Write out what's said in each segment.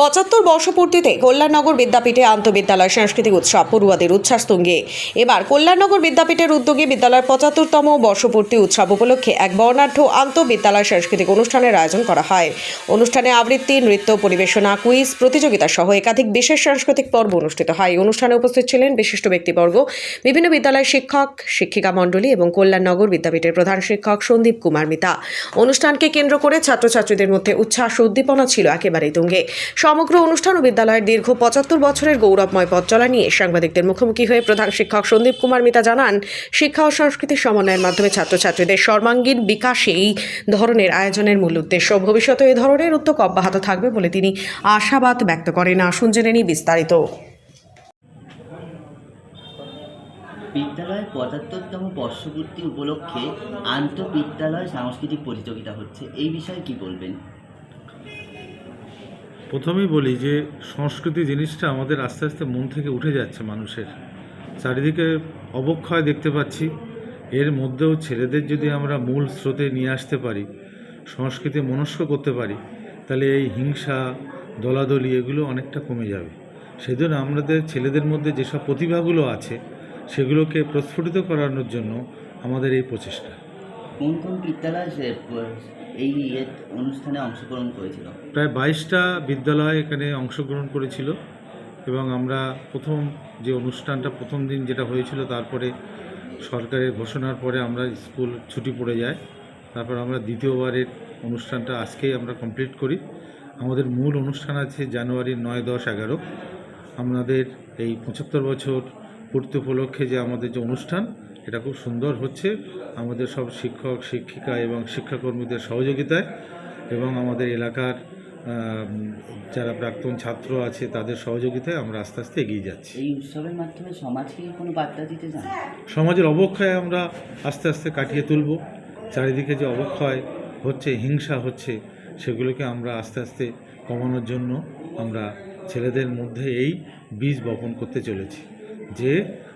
পঁচাত্তর বর্ষপূর্তিতে কল্যাণনগর বিদ্যাপীঠে আন্তঃবিদ্যালয় সাংস্কৃতিক উৎসব পড়ুয়াদের উচ্ছ্বাস তুঙ্গে। এবার কল্যাণনগর বিদ্যাপীঠের উদ্যোগে বিদ্যালয়ের পঁচাত্তরতম বর্ষপূর্তি উৎসব উপলক্ষে এক বর্ণাঢ্য আন্তঃবিদ্যালয় সাংস্কৃতিক অনুষ্ঠানের আয়োজন করা হয়। অনুষ্ঠানে আবৃত্তি, নৃত্য পরিবেশনা, কুইজ, প্রতিযোগিতা সহ একাধিক বিশেষ সাংস্কৃতিক পর্ব অনুষ্ঠিত হয়। অনুষ্ঠানে উপস্থিত ছিলেন বিশিষ্ট ব্যক্তিবর্গ, বিভিন্ন বিদ্যালয়ের শিক্ষক, শিক্ষিকা মণ্ডলী এবং কল্যাণনগর বিদ্যাপীঠের প্রধান শিক্ষক সন্দীপ কুমার মিতা। অনুষ্ঠানকে কেন্দ্র করে ছাত্রছাত্রীদের মধ্যে উচ্ছ্বাস উদ্দীপনা ছিল একেবারেই তুঙ্গে। সমগ্র অনুষ্ঠান ও বিদ্যালয়ের দীর্ঘ পঁচাত্তর বছরের গৌরবময় পথ চলা নিয়ে সাংবাদিকদের মুখোমুখি হয়ে প্রধান শিক্ষক সন্দীপ কুমার মিতা জানান, শিক্ষা ও সংস্কৃতির সমন্বয়ের মাধ্যমে ছাত্রছাত্রীদের সর্বাঙ্গীন বিকাশে এই ধরনের আয়োজনের মূল উদ্দেশ্য। ভবিষ্যতে এ ধরনের উদ্যোগ অব্যাহত থাকবে বলে তিনি আশাবাদ ব্যক্ত করেন। আসুন জেনে নিই বিস্তারিত। বিদ্যালয়ের পঁচাত্তরতম বর্ষপূর্তি উপলক্ষে আন্তঃবিদ্যালয় সাংস্কৃতিক প্রতিযোগিতা হচ্ছে। এই বিষয়ে কি বলবেন? প্রথমেই বলি যে সংস্কৃতি জিনিসটা আমাদের আস্তে আস্তে মন থেকে উঠে যাচ্ছে মানুষের। চারিদিকে অবক্ষয় দেখতে পাচ্ছি। এর মধ্যেও ছেলেদের যদি আমরা মূল স্রোতে নিয়ে আসতে পারি, সংস্কৃতি মনস্ক করতে পারি, তাহলে এই হিংসা, দলাদলি এগুলো অনেকটা কমে যাবে। সেজন্য আমাদের ছেলেদের মধ্যে যেসব প্রতিভাগুলো আছে, সেগুলোকে প্রস্ফুটিত করানোর জন্য আমাদের এই প্রচেষ্টা। কোন কোন বিদ্যালয় এই অনুষ্ঠানে অংশগ্রহণ করেছিল। প্রায় বাইশটা বিদ্যালয় এখানে অংশগ্রহণ করেছিল এবং আমরা প্রথম যে অনুষ্ঠানটা প্রথম দিন যেটা হয়েছিল, তারপরে সরকারের ঘোষণার পরে আমরা স্কুল ছুটি পড়ে যায়। তারপর আমরা দ্বিতীয়বারের অনুষ্ঠানটা আজকেই আমরা কমপ্লিট করি। আমাদের মূল অনুষ্ঠান আছে জানুয়ারির নয়, দশ, এগারো। আমাদের এই পঁচাত্তর বছর পূর্তি উপলক্ষে যে আমাদের যে অনুষ্ঠান, এটা খুব সুন্দর হচ্ছে। আমাদের সব শিক্ষক শিক্ষিকা এবং শিক্ষাকর্মীদের সহযোগিতায় এবং আমাদের এলাকার যারা প্রাক্তন ছাত্র আছে তাদের সহযোগিতায় আমরা আস্তে আস্তে এগিয়ে যাচ্ছি। এই উৎসবের মাধ্যমে সমাজকে কোনো বার্তা দিতে চান? সমাজের অবক্ষয় আমরা আস্তে আস্তে কাটিয়ে তুলব। চারিদিকে যে অবক্ষয় হচ্ছে হিংসা হচ্ছে সেগুলোকে আমরা আস্তে আস্তে কমানোর জন্য আমরা ছেলেদের মধ্যে এই বীজ বপন করতে চলেছি। যে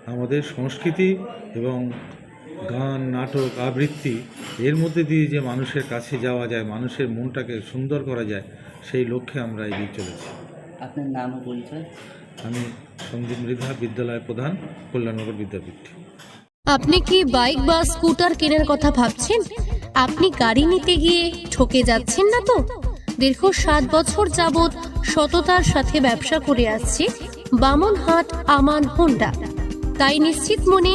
আমাদের সংস্কৃতি এবং গান নাটক আবৃত্তি এর মধ্যে দিয়ে যে মানুষের কাছে যাওয়া যায় মানুষের মনটাকে সুন্দর করা যায় সেই লক্ষ্যে আমরা এগিয়ে চলেছি। আপনার নাম ও পরিচয়? আমি সন্দীপ মৃধা বিদ্যালয় প্রধান কল্যাণনগর বিদ্যাপীঠ। আপনি কি বাইক বা স্কুটার কেনার কথা ভাবছেন? আপনি গাড়ি নিতে গিয়ে ঠকে যাচ্ছেন না তো? দীর্ঘ সাত বছর যাবৎ সততার সাথে ব্যবসা করে আসছে বামনহাট আমান হোন্ডা। তাই নিশ্চিত মনে